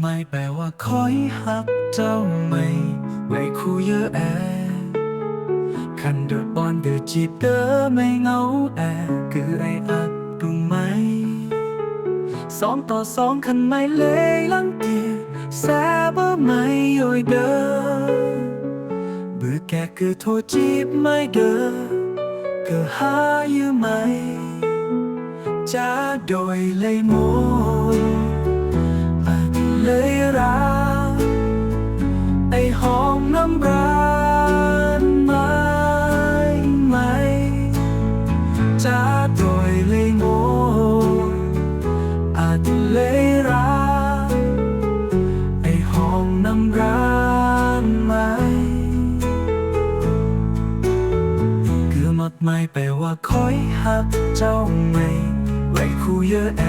ไม่แปลว่าคอยหักเจ้าไม่ไว้คู่เยอะแอคันเดือดบอนเดือดจีบเด้อไม่เงาแอคือไออัดรู้ไหมสองต่อสองคันไม่เลยลังเกียแซ่บไม่ย่อยเด้อเบื่อแกคือโทรจีบไม่เด้อก็หาอยู่ไหมจะโดยเลยโม เลยรักไอห้องน้ำร้านไหมไหมจะโดยเลยโมอาจเลยรักไอห้องน้ำร้านไหมคือหมดไม่แปลว่าคอยหักเจ้าไม่ไว้คู่เยอะแอ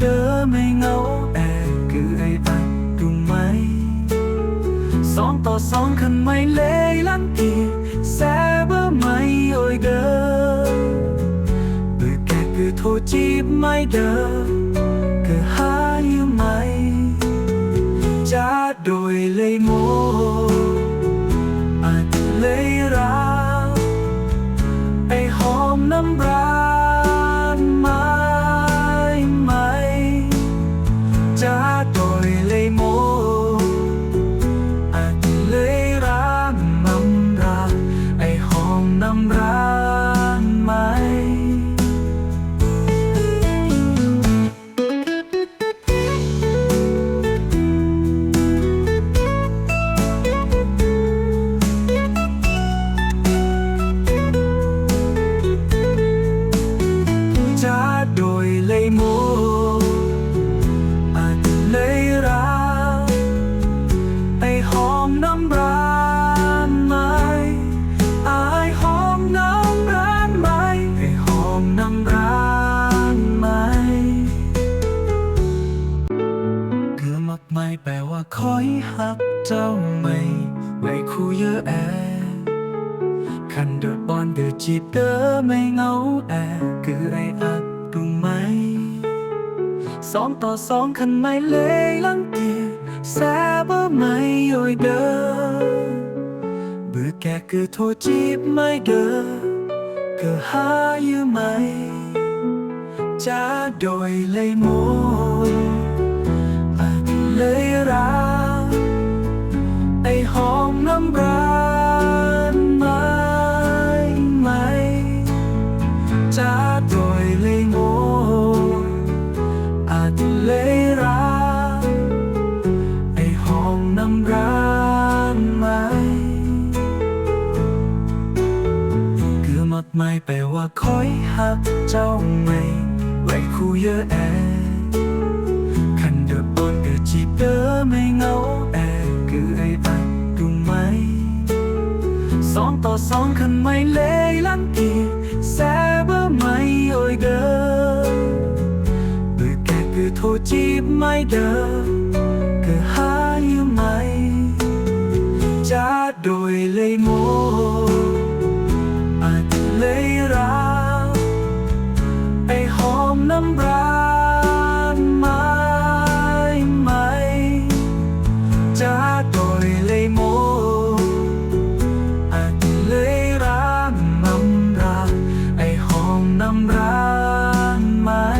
เด้อไม่เหงาแอคือไออัดรู้ไหมสองต่อสองคันไม่เลยลังเกียจแซบไม่โอยเด้อเบื่อแกคือโทรจีบไม่เด้อก็หาอยู่ไหมจะโดยเลยโม น้ำร้านไหมจะโดยเลยโมอาจเลยรัก มักไม่แปลว่าคอยหักเจ้าไม่ไว้คู่เยอะแอคันเดือดบอนเดือดจีบเด้อไม่เงาแอคือไออัดรู้ไหมสองต่อสองคันไม่เลยลังเกียจแซ่บไม่ย่อยเดอเบื่อแกคือโทรจีบไม่เด้อก็หาอยู่ไหมจะโดยเลยโมอาจ เลยรักไอหอมน้ำร้านไหมไหมจะโดยเลยโมอาจเลยรักไอหอมน้ำร้านไหมคือหมดไม่แปลว่าคอยหักเจ้าไม่ไว้คู่เยอะแอคันเดือด บอนเกิดจีบเด้อไม่เหงาแอคือไออัดรู้ไหมสองต่อสองคันไม่เลยลังเกียจแซ่บไม่โอยเด้อเบื่อแกคือโทรจีบไม่เด้อก็หาอยู่ไหมจะโดยเลยโม น้ำร้านไหมจะโดยเลยโม